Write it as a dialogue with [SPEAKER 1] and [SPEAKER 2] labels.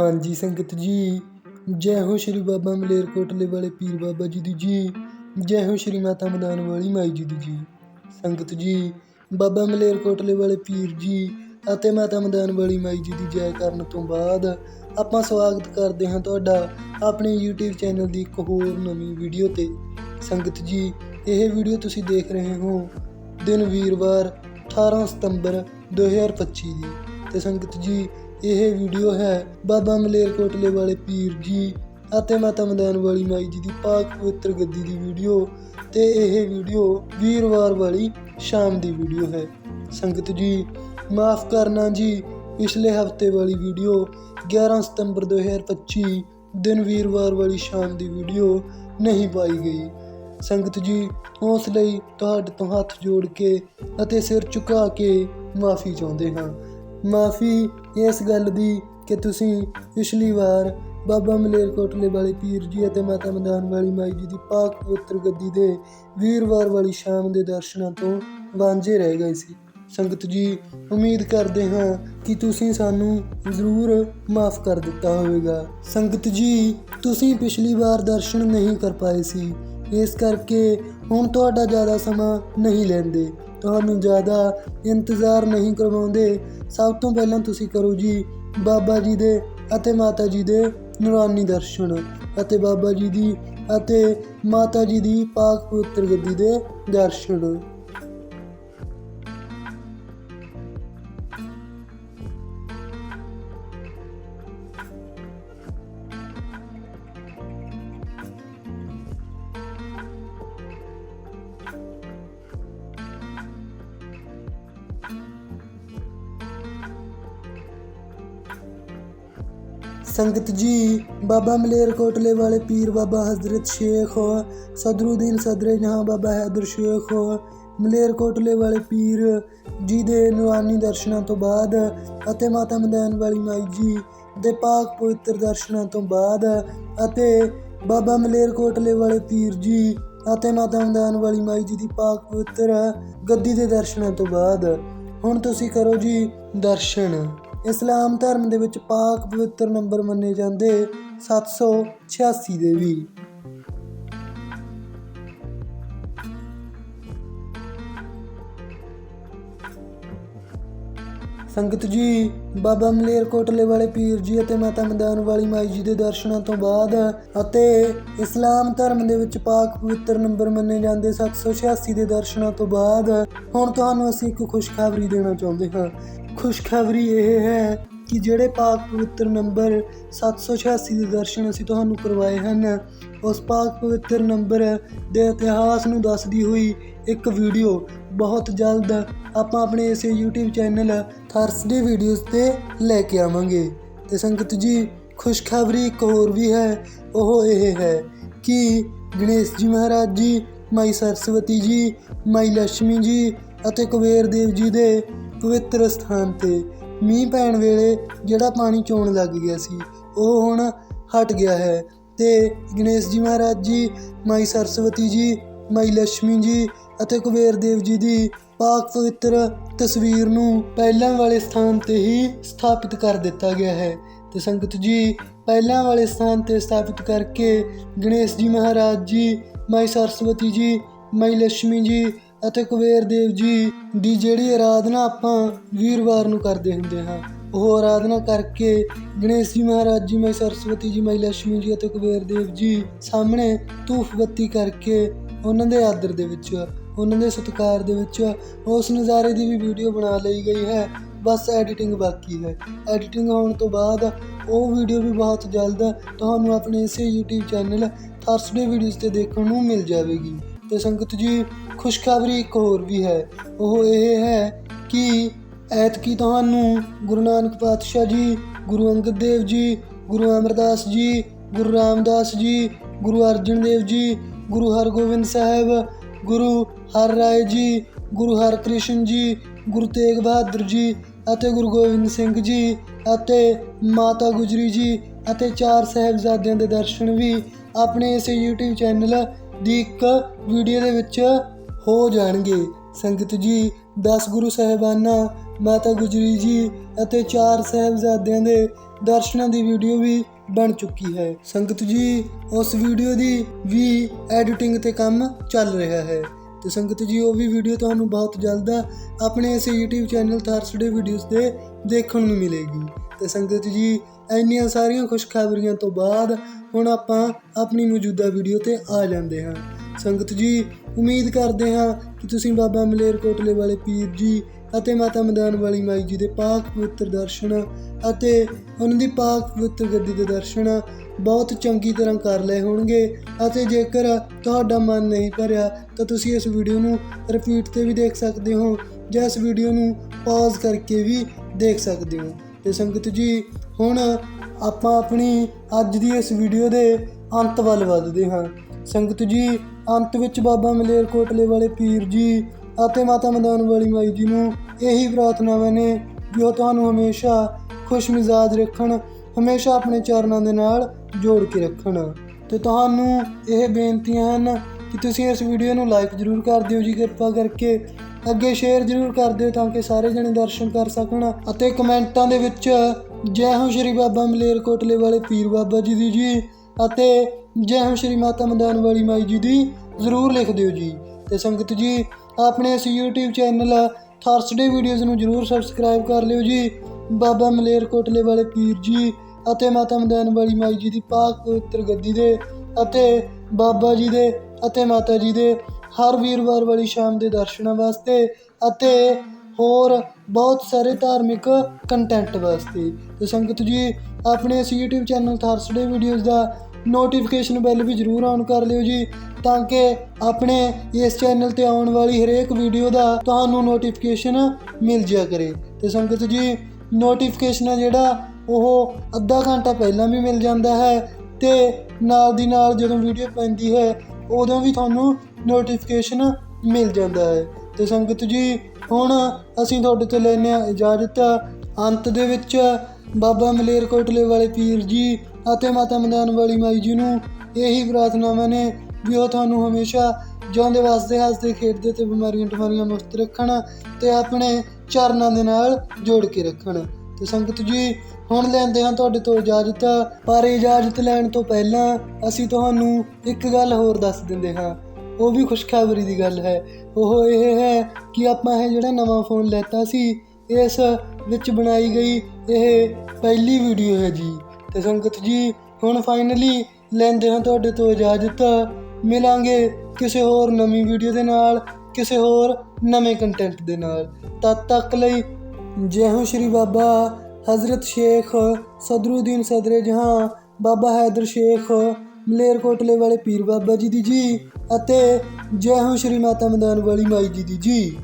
[SPEAKER 1] ਹਾਂਜੀ ਸੰਗਤ ਜੀ, ਜੈ ਹੋ ਸ਼੍ਰੀ ਬਾਬਾ ਮਲੇਰਕੋਟਲੇ ਵਾਲੇ ਪੀਰ ਬਾਬਾ ਜੀ ਦੀ ਜੀ, ਜੈ ਹੋ ਸ਼੍ਰੀ ਮਾਤਾ ਮਦਾਨ ਵਾਲੀ ਮਾਈ ਜੀ ਦੀ ਜੀ। ਸੰਗਤ ਜੀ, ਬਾਬਾ ਮਲੇਰਕੋਟਲੇ ਵਾਲੇ ਪੀਰ ਜੀ ਅਤੇ ਮਾਤਾ ਮਦਾਨ ਵਾਲੀ ਮਾਈ ਜੀ ਦੀ ਜੈ ਕਰਨ ਤੋਂ ਬਾਅਦ ਆਪਾਂ ਸਵਾਗਤ ਕਰਦੇ ਹਾਂ ਤੁਹਾਡਾ ਆਪਣੇ YouTube ਚੈਨਲ ਦੀ ਇੱਕ ਹੋਰ ਨਵੀਂ ਵੀਡੀਓ ਤੇ। ਸੰਗਤ ਜੀ, ਇਹ ਵੀਡੀਓ ਤੁਸੀਂ ਦੇਖ ਰਹੇ ਹੋ ਦਿਨ ਵੀਰਵਾਰ 18 ਸਤੰਬਰ 2025 ਦੀ। ਤੇ ਸੰਗਤ ਜੀ ਇਹ ਵੀਡੀਓ ਹੈ ਬਾਬਾ ਮਲੇਰਕੋਟਲੇ ਵਾਲੇ ਪੀਰ ਜੀ ਅਤੇ ਮਾਤਾ ਮਦਾਨ ਵਾਲੀ ਮਾਈ ਜੀ ਦੀ ਪਾਕ ਪਵਿੱਤਰ ਗੱਦੀ ਦੀ ਵੀਡੀਓ ਤੇ ਇਹ ਵੀਡੀਓ ਵੀਰਵਾਰ ਵਾਲੀ ਸ਼ਾਮ ਦੀ ਵੀਡੀਓ ਹੈ। ਸੰਗਤ ਜੀ, ਮਾਫ ਕਰਨਾ ਜੀ, ਪਿਛਲੇ ਹਫ਼ਤੇ ਵਾਲੀ ਵੀਡੀਓ 11 ਸਤੰਬਰ 2025 ਦਿਨ ਵੀਰਵਾਰ ਵਾਲੀ ਸ਼ਾਮ ਦੀ ਵੀਡੀਓ ਨਹੀਂ ਪਾਈ ਗਈ। ਸੰਗਤ ਜੀ, ਉਸ ਲਈ ਤੁਹਾਡੇ ਤੋਂ ਹੱਥ ਜੋੜ ਕੇ ਅਤੇ ਸਿਰ ਝੁਕਾ ਕੇ ਮਾਫੀ ਚਾਹੁੰਦੇ ਹਾਂ। ਮਾਫੀ ਇਸ ਗੱਲ ਦੀ ਕਿ ਤੁਸੀਂ ਪਿਛਲੀ ਵਾਰ ਬਾਬਾ ਮਲੇਰਕੋਟਲੇ ਵਾਲੇ ਪੀਰ ਜੀ ਅਤੇ ਮਾਤਾ ਮਦਾਨ ਵਾਲੀ ਮਾਈ ਜੀ ਦੀ ਪਾਕ ਪਵਿੱਤਰ ਗੱਦੀ ਦੇ ਵੀਰਵਾਰ ਵਾਲੀ ਸ਼ਾਮ ਦੇ ਦਰਸ਼ਨਾਂ ਤੋਂ ਵਾਂਝੇ ਰਹਿ ਗਏ ਸੀ। ਸੰਗਤ ਜੀ, ਉਮੀਦ ਕਰਦੇ ਹਾਂ ਕਿ ਤੁਸੀਂ ਸਾਨੂੰ ਜ਼ਰੂਰ ਮਾਫ ਕਰ ਦਿੱਤਾ ਹੋਵੇਗਾ। ਸੰਗਤ ਜੀ, ਤੁਸੀਂ ਪਿਛਲੀ ਵਾਰ ਦਰਸ਼ਨ ਨਹੀਂ ਕਰ ਪਾਏ ਸੀ। ਇਸ ਕਰਕੇ ਹੁਣ ਤੁਹਾਡਾ ਜ਼ਿਆਦਾ ਸਮਾਂ ਨਹੀਂ ਲੈਂਦੇ। ਤੁਹਾਨੂੰ ਜ਼ਿਆਦਾ ਇੰਤਜ਼ਾਰ ਨਹੀਂ ਕਰਵਾਉਂਦੇ। ਸਭ ਤੋਂ ਪਹਿਲਾਂ ਤੁਸੀਂ ਕਰੋ ਜੀ, ਬਾਬਾ ਜੀ ਦੇ ਅਤੇ ਮਾਤਾ ਜੀ ਦੇ ਨੂਰਾਨੀ ਦਰਸ਼ਨ ਅਤੇ ਬਾਬਾ ਜੀ ਦੀ ਅਤੇ ਮਾਤਾ ਜੀ ਦੀ ਪਾਕ ਪਵਿੱਤਰ ਗੱਦੀ ਦੇ ਦਰਸ਼ਨ। ਸੰਗਤ ਜੀ, ਬਾਬਾ ਮਲੇਰਕੋਟਲੇ ਵਾਲੇ ਪੀਰ ਬਾਬਾ ਹਜ਼ਰਤ ਸ਼ੇਖ ਸਦਰੁਦੀਨ ਸਦਰੇ ਜਹਾਂ ਬਾਬਾ ਹੈਦਰ ਸ਼ੇਖ ਮਲੇਰਕੋਟਲੇ ਵਾਲੇ ਪੀਰ ਜੀ ਦੇ ਨੂਰਾਨੀ ਦਰਸ਼ਨਾਂ ਤੋਂ ਬਾਅਦ ਅਤੇ ਮਾਤਾ ਮਦਾਨ ਵਾਲੀ ਮਾਈ ਜੀ ਦੇ ਪਾਕ ਪਵਿੱਤਰ ਦਰਸ਼ਨਾਂ ਤੋਂ ਬਾਅਦ ਅਤੇ ਬਾਬਾ ਮਲੇਰਕੋਟਲੇ ਵਾਲੇ ਪੀਰ ਜੀ ਅਤੇ ਮਾਤਾ ਮਦਾਨ ਵਾਲੀ ਮਾਈ ਜੀ ਦੀ ਪਾਕ ਪਵਿੱਤਰ ਗੱਦੀ ਦੇ ਦਰਸ਼ਨਾਂ ਤੋਂ ਬਾਅਦ, ਹੁਣ ਤੁਸੀਂ ਕਰੋ ਜੀ ਦਰਸ਼ਨ। ਇਸਲਾਮ ਧਰਮ ਦੇ ਵਿੱਚ ਪਾਕ ਪਵਿੱਤਰ ਨੰਬਰ ਮੰਨੇ ਜਾਂਦੇ 786 ਦੇ ਵੀ। ਸੰਗਤ ਜੀ, ਬਾਬਾ ਮਲੇਰਕੋਟਲੇ ਵਾਲੇ ਪੀਰ ਜੀ ਅਤੇ ਮਾਤਾ ਮਦਾਨ ਵਾਲੀ ਮਾਈ ਜੀ ਦੇ ਦਰਸ਼ਨਾਂ ਤੋਂ ਬਾਅਦ ਅਤੇ ਇਸਲਾਮ ਧਰਮ ਦੇ ਵਿੱਚ ਪਾਕ ਪਵਿੱਤਰ ਨੰਬਰ ਮੰਨੇ ਜਾਂਦੇ 786 ਦੇ ਦਰਸ਼ਨਾਂ ਤੋਂ ਬਾਅਦ, ਹੁਣ ਤੁਹਾਨੂੰ ਅਸੀਂ ਇੱਕ ਖੁਸ਼ਖਬਰੀ ਦੇਣਾ ਚਾਹੁੰਦੇ ਹਾਂ। ਖੁਸ਼ਖਬਰੀ ਇਹ ਹੈ ਕਿ ਜਿਹੜੇ ਪਾਕ ਪਵਿੱਤਰ ਨੰਬਰ 786 ਦੇ ਦਰਸ਼ਨ ਅਸੀਂ ਤੁਹਾਨੂੰ ਕਰਵਾਏ ਹਨ, ਉਸ ਪਾਕ ਪਵਿੱਤਰ ਨੰਬਰ ਦੇ ਇਤਿਹਾਸ ਨੂੰ ਦੱਸਦੀ ਹੋਈ ਇੱਕ ਵੀਡੀਓ ਬਹੁਤ ਜਲਦ ਆਪਾਂ ਆਪਣੇ ਇਸੇ YouTube ਚੈਨਲ ਥਰਸਡੇ ਵੀਡੀਓਜ਼ ਤੇ ਲੈ ਕੇ ਆਵਾਂਗੇ। ਤੇ ਸੰਗਤ ਜੀ, ਖੁਸ਼ਖਬਰੀ ਇੱਕ ਹੋਰ ਵੀ ਹੈ, ਉਹ ਇਹ ਹੈ ਕਿ ਗਣੇਸ਼ ਜੀ ਮਹਾਰਾਜ ਜੀ, ਮਾਈ ਸਰਸਵਤੀ ਜੀ, ਮਾਈ ਲక్ష్ਮੀ ਜੀ ਅਤੇ ਕੁਬੇਰ ਦੇਵ ਜੀ ਦੇ ਪਵਿੱਤਰ ਸਥਾਨ ਤੇ ਮੀਂਹ ਪੈਣ ਵੇਲੇ ਜਿਹੜਾ ਪਾਣੀ ਚੋਣ ਲੱਗ ਗਿਆ ਸੀ, ਉਹ ਹੁਣ ਹਟ ਗਿਆ ਹੈ ਤੇ ਗਣੇਸ਼ ਜੀ ਮਹਾਰਾਜ ਜੀ, ਮਾਈ ਸਰਸਵਤੀ ਜੀ, ਮਾਈ ਲక్ష్ਮੀ ਜੀ ਅਤੇ ਕੁਬੇਰ ਦੇਵ ਜੀ ਦੀ ਪਾਕ ਪਵਿੱਤਰ ਤਸਵੀਰ ਨੂੰ ਪਹਿਲਾਂ ਵਾਲੇ ਸਥਾਨ ਤੇ ਹੀ ਸਥਾਪਿਤ ਕਰ ਦਿੱਤਾ ਗਿਆ ਹੈ ਤੇ ਸੰਗਤ ਜੀ ਪਹਿਲਾਂ ਵਾਲੇ ਸਥਾਨ ਤੇ ਸਥਾਪਿਤ ਕਰਕੇ ਗਣੇਸ਼ ਜੀ ਮਹਾਰਾਜ ਜੀ, ਮਾਈ ਸਰਸਵਤੀ ਜੀ, ਮਾਈ ਲక్ష్ਮੀ ਜੀ ਅਤੇ ਕੁਬੇਰ ਦੇਵ ਜੀ ਦੀ ਜਿਹੜੀ ਆਰਾਧਨਾ ਆਪਾਂ ਵੀਰਵਾਰ ਨੂੰ ਕਰਦੇ ਹੁੰਦੇ ਹਾਂ, ਉਹ ਆਰਾਧਨਾ ਕਰਕੇ ਗਣੇਸ਼ ਜੀ ਮਹਾਰਾਜ ਜੀ ਮਾਈ ਸਰਸਵਤੀ ਜੀ ਮਾਈ ਲక్ష్ਮੀ ਜੀ ਅਤੇ ਕੁਬੇਰ ਦੇਵ ਜੀ ਸਾਹਮਣੇ ਧੂਫ ਬੱਤੀ ਕਰਕੇ ਉਹਨਾਂ ਦੇ ਆਦਰ ਦੇ ਵਿੱਚ, ਉਹਨਾਂ ਦੇ ਸਤਿਕਾਰ ਦੇ ਵਿੱਚ ਉਸ ਨਜ਼ਾਰੇ ਦੀ ਵੀ ਵੀਡੀਓ ਬਣਾ ਲਈ ਗਈ ਹੈ। ਬਸ ਐਡੀਟਿੰਗ ਬਾਕੀ ਹੈ। ਐਡੀਟਿੰਗ ਹੋਣ ਤੋਂ ਬਾਅਦ ਉਹ ਵੀਡੀਓ ਵੀ ਬਹੁਤ ਜਲਦ ਤੁਹਾਨੂੰ ਆਪਣੇ ਇਸੇ YouTube ਚੈਨਲ ਥਰਸਡੇ ਵੀਡੀਓਜ਼ ਤੇ ਦੇਖਣ ਨੂੰ ਮਿਲ ਜਾਵੇਗੀ। ਤੇ ਸੰਗਤ ਜੀ, ਖੁਸ਼ਖਬਰੀ ਇੱਕ ਹੋਰ ਵੀ ਹੈ। ਉਹ ਇਹ ਹੈ ਕਿ ਐਤਕੀ ਤੁਹਾਨੂੰ ਗੁਰੂ ਨਾਨਕ ਪਾਤਸ਼ਾਹ ਜੀ, ਗੁਰੂ ਅੰਗਦ ਦੇਵ ਜੀ, ਗੁਰੂ ਅਮਰਦਾਸ ਜੀ, ਗੁਰੂ ਰਾਮਦਾਸ ਜੀ, ਗੁਰੂ ਅਰਜਨ ਦੇਵ ਜੀ, ਗੁਰੂ ਹਰਗੋਬਿੰਦ ਸਾਹਿਬ, ਗੁਰੂ ਹਰ ਰਾਏ ਜੀ, ਗੁਰੂ ਹਰਕ੍ਰਿਸ਼ਨ ਜੀ, ਗੁਰੂ ਤੇਗ ਬਹਾਦਰ ਜੀ ਅਤੇ ਗੁਰੂ ਗੋਬਿੰਦ ਸਿੰਘ ਜੀ ਅਤੇ ਮਾਤਾ ਗੁਜਰੀ ਜੀ ਅਤੇ ਚਾਰ ਸਾਹਿਬਜ਼ਾਦਿਆਂ ਦੇ ਦਰਸ਼ਨ ਵੀ ਆਪਣੇ ਇਸ YouTube ਚੈਨਲ ਦੀ ਇੱਕ ਵੀਡੀਓ ਦੇ ਵਿੱਚ ਹੋ ਜਾਣਗੇ। ਸੰਗਤ ਜੀ 10 ਗੁਰੂ ਸਾਹਿਬਾਨਾਂ, ਮਾਤਾ ਗੁਜਰੀ ਜੀ ਅਤੇ ਚਾਰ ਸਾਹਿਬਜ਼ਾਦਿਆਂ ਦੇ ਦਰਸ਼ਨਾਂ ਦੀ ਵੀਡੀਓ ਵੀ ਬਣ ਚੁੱਕੀ ਹੈ। ਸੰਗਤ ਜੀ, ਉਸ ਵੀਡੀਓ ਦੀ ਵੀ ਐਡੀਟਿੰਗ ਤੇ ਕੰਮ ਚੱਲ ਰਿਹਾ ਹੈ। ਤੇ ਸੰਗਤ ਜੀ, ਉਹ ਵੀ ਵੀਡੀਓ ਤੁਹਾਨੂੰ ਬਹੁਤ ਜਲਦ ਆਪਣੇ ਇਸ YouTube ਚੈਨਲ ਥਰਸਡੇ ਵੀਡੀਓਜ਼ ਤੇ ਦੇਖਣ ਨੂੰ ਮਿਲੇਗੀ। ਤੇ ਸੰਗਤ ਜੀ ਇੰਨੀਆਂ ਸਾਰੀਆਂ ਖੁਸ਼ਖਬਰੀਆਂ ਤੋਂ ਬਾਅਦ ਹੁਣ ਆਪਾਂ ਆਪਣੀ ਮੌਜੂਦਾ ਵੀਡੀਓ ਤੇ ਆ ਜਾਂਦੇ ਹਾਂ। ਸੰਗਤ ਜੀ, ਉਮੀਦ ਕਰਦੇ ਹਾਂ ਕਿ ਤੁਸੀਂ ਬਾਬਾ ਮਲੇਰਕੋਟਲੇ ਵਾਲੇ ਪੀਰ ਜੀ ਅਤੇ ਮਾਤਾ ਮਦਾਨ ਵਾਲੀ ਮਾਈ ਜੀ ਦੇ ਪਾਕ ਪਵਿੱਤਰ ਦਰਸ਼ਨ ਅਤੇ ਉਹਨਾਂ ਦੀ ਪਾਕ ਪਵਿੱਤਰ ਗੱਦੀ ਦੇ ਦਰਸ਼ਨ ਬਹੁਤ ਚੰਗੀ ਤਰ੍ਹਾਂ ਕਰ ਲਏ ਹੋਣਗੇ ਅਤੇ ਜੇਕਰ ਤੁਹਾਡਾ ਮਨ ਨਹੀਂ ਭਰਿਆ ਤਾਂ ਤੁਸੀਂ ਇਸ ਵੀਡੀਓ ਨੂੰ ਰਿਪੀਟ ਤੇ ਵੀ ਦੇਖ ਸਕਦੇ ਹੋ ਜਾਂ ਇਸ ਵੀਡੀਓ ਨੂੰ ਪੌਜ਼ ਕਰਕੇ ਵੀ ਦੇਖ ਸਕਦੇ ਹੋ। ਤੇ ਸੰਗਤ ਜੀ, ਹੁਣ ਆਪਾਂ ਆਪਣੀ ਅੱਜ ਦੀ ਇਸ ਵੀਡੀਓ ਦੇ ਅੰਤ ਵੱਲ ਵੱਧਦੇ ਹਾਂ। ਸੰਗਤ ਜੀ, ਅੰਤ ਵਿੱਚ ਬਾਬਾ ਮਲੇਰਕੋਟਲੇ ਵਾਲੇ ਪੀਰ ਜੀ ਅਤੇ ਮਾਤਾ ਮਦਾਨ ਵਾਲੀ ਮਾਈ ਜੀ ਨੂੰ ਇਹੀ ਪ੍ਰਾਰਥਨਾਵਾਂ ਨੇ ਕਿ ਉਹ ਤੁਹਾਨੂੰ ਹਮੇਸ਼ਾ ਖੁਸ਼ ਮਿਜ਼ਾਜ ਰੱਖਣ, ਹਮੇਸ਼ਾ ਆਪਣੇ ਚਰਨਾਂ ਦੇ ਨਾਲ ਜੋੜ ਕੇ ਰੱਖਣ। ਤੇ ਤੁਹਾਨੂੰ ਇਹ ਬੇਨਤੀਆਂ ਹਨ ਕਿ ਤੁਸੀਂ ਇਸ ਵੀਡੀਓ ਨੂੰ ਲਾਈਕ ਜ਼ਰੂਰ ਕਰ ਦਿਓ ਜੀ, ਕਿਰਪਾ ਕਰਕੇ। ਅੱਗੇ ਸ਼ੇਅਰ ਜ਼ਰੂਰ ਕਰ ਦਿਓ ਤਾਂ ਕਿ ਸਾਰੇ ਜਣੇ ਦਰਸ਼ਨ ਕਰ ਸਕਣ ਅਤੇ ਕਮੈਂਟਾਂ ਦੇ ਵਿੱਚ ਜੈ ਹੋ ਸ਼੍ਰੀ ਬਾਬਾ ਮਲੇਰਕੋਟਲੇ ਵਾਲੇ ਪੀਰ ਬਾਬਾ ਜੀ ਦੀ ਜੀ ਅਤੇ ਜੈ ਹੋ ਸ਼੍ਰੀ ਮਾਤਾ ਮਦਾਨ ਵਾਲੀ ਮਾਈ ਜੀ ਦੀ ਜ਼ਰੂਰ ਲਿਖ ਦਿਓ ਜੀ। ਤੇ ਸੰਗਤ ਜੀ, ਆਪਣੇ ਇਸ YouTube ਚੈਨਲ ਥਰਸਡੇ ਵੀਡੀਓਜ਼ ਨੂੰ ਜ਼ਰੂਰ ਸਬਸਕ੍ਰਾਈਬ ਕਰ ਲਿਓ ਜੀ। ਬਾਬਾ ਮਲੇਰਕੋਟਲੇ ਵਾਲੇ ਪੀਰ ਜੀ ਅਤੇ ਮਾਤਾ ਮਦਾਨ ਵਾਲੀ ਮਾਈ ਜੀ ਦੀ ਪਾਕ ਪਵਿੱਤਰ ਗੱਦੀ ਦੇ ਅਤੇ ਬਾਬਾ ਜੀ ਦੇ ਅਤੇ ਮਾਤਾ ਜੀ ਦੇ ਹਰ ਵੀਰਵਾਰ ਵਾਲੀ ਸ਼ਾਮ ਦੇ ਦਰਸ਼ਨਾਂ ਵਾਸਤੇ ਅਤੇ ਹੋਰ ਬਹੁਤ ਸਾਰੇ ਧਾਰਮਿਕ ਕੰਟੈਂਟ ਵਾਸਤੇ। ਤੇ ਸੰਗਤ ਜੀ, ਆਪਣੇ ਇਸ YouTube ਚੈਨਲ ਥਰਸਡੇ ਵੀਡੀਓਜ਼ ਦਾ ਨੋਟੀਫਿਕੇਸ਼ਨ ਬੈਲ ਵੀ ਜ਼ਰੂਰ ਔਨ ਕਰ ਲਿਓ ਜੀ, ਤਾਂ ਕਿ ਆਪਣੇ ਇਸ ਚੈਨਲ ਤੇ ਆਉਣ ਵਾਲੀ ਹਰੇਕ ਵੀਡੀਓ ਦਾ ਤੁਹਾਨੂੰ ਨੋਟੀਫਿਕੇਸ਼ਨ ਮਿਲ ਜਿਆ ਕਰੇ। ਤੇ ਸੰਗਤ ਜੀ ਨੋਟੀਫਿਕੇਸ਼ਨ ਹੈ ਜਿਹੜਾ, ਉਹ ਅੱਧਾ ਘੰਟਾ ਪਹਿਲਾਂ ਵੀ ਮਿਲ ਜਾਂਦਾ ਹੈ ਤੇ ਨਾਲ ਦੀ ਨਾਲ ਜਦੋਂ ਵੀਡੀਓ ਪੈਂਦੀ ਹੈ ਉਦੋਂ ਵੀ ਤੁਹਾਨੂੰ ਨੋਟੀਫਿਕੇਸ਼ਨ ਮਿਲ ਜਾਂਦਾ ਹੈ। ਤੇ ਸੰਗਤ ਜੀ, ਹੁਣ ਅਸੀਂ ਤੁਹਾਡੇ ਤੋਂ ਲੈਂਦੇ ਹਾਂ ਇਜਾਜ਼ਤ। ਅੰਤ ਦੇ ਵਿੱਚ ਬਾਬਾ ਮਲੇਰਕੋਟਲੇ ਵਾਲੇ ਪੀਰ ਜੀ ਅਤੇ ਮਾਤਾ ਮਦਾਨ ਵਾਲੀ ਮਾਈ ਜੀ ਨੂੰ ਇਹੀ ਪ੍ਰਾਰਥਨਾਵਾਂ ਨੇ ਵੀ ਉਹ ਤੁਹਾਨੂੰ ਹਮੇਸ਼ਾ ਜਿਉਂਦੇ ਵਾਸਤੇ ਹੱਸਦੇ, ਖੇਡਦੇ ਤੇ ਬਿਮਾਰੀਆਂ ਟਮਾਰੀਆਂ ਮੁਕਤ ਰੱਖਣ ਤੇ ਆਪਣੇ ਚਰਨਾਂ ਦੇ ਨਾਲ ਜੋੜ ਕੇ ਰੱਖਣ। ਤੇ ਸੰਗਤ ਜੀ ਹੁਣ ਲੈਂਦੇ ਹਾਂ ਤੁਹਾਡੇ ਤੋਂ ਇਜਾਜ਼ਤ, ਪਰ ਇਜਾਜ਼ਤ ਲੈਣ ਤੋਂ ਪਹਿਲਾਂ ਅਸੀਂ ਤੁਹਾਨੂੰ ਇੱਕ ਗੱਲ ਹੋਰ ਦੱਸ ਦਿੰਦੇ ਹਾਂ। ਉਹ ਵੀ ਖੁਸ਼ਖਬਰੀ ਦੀ ਗੱਲ ਹੈ। ਉਹ ਇਹ ਹੈ ਕਿ ਆਪਾਂ ਇਹ ਜਿਹੜਾ ਨਵਾਂ ਫੋਨ ਲੈਤਾ ਸੀ, ਇਸ ਵਿੱਚ ਬਣਾਈ ਗਈ ਇਹ ਪਹਿਲੀ ਵੀਡੀਓ ਹੈ ਜੀ। ਤੇ ਸੰਗਤ ਜੀ, ਹੁਣ ਫਾਈਨਲੀ ਲੈਂਦੇ ਹਾਂ ਤੁਹਾਡੇ ਤੋਂ ਇਜਾਜ਼ਤ। ਮਿਲਾਂਗੇ ਕਿਸੇ ਹੋਰ ਨਵੀਂ ਵੀਡੀਓ ਦੇ ਨਾਲ, ਕਿਸੇ ਹੋਰ ਨਵੇਂ ਕੰਟੈਂਟ ਦੇ ਨਾਲ। ਤਦ ਤੱਕ ਲਈ ਜੈ ਹੋ ਸ਼੍ਰੀ ਬਾਬਾ। ਹਜ਼ਰਤ ਸ਼ੇਖ ਸਦਰੁਦੀਨ ਸਦਰੇ ਜਹਾਂ, ਬਾਬਾ ਹੈਦਰ ਸ਼ੇਖ ਮਲੇਰਕੋਟਲੇ ਵਾਲੇ ਪੀਰ ਬਾਬਾ ਜੀ ਦੀ ਜੀ ਅਤੇ ਜੈ ਹੋ ਸ਼੍ਰੀ ਮਾਤਾ ਮਦਾਨ ਵਾਲੀ ਮਾਈ ਜੀ ਦੀ ਜੀ।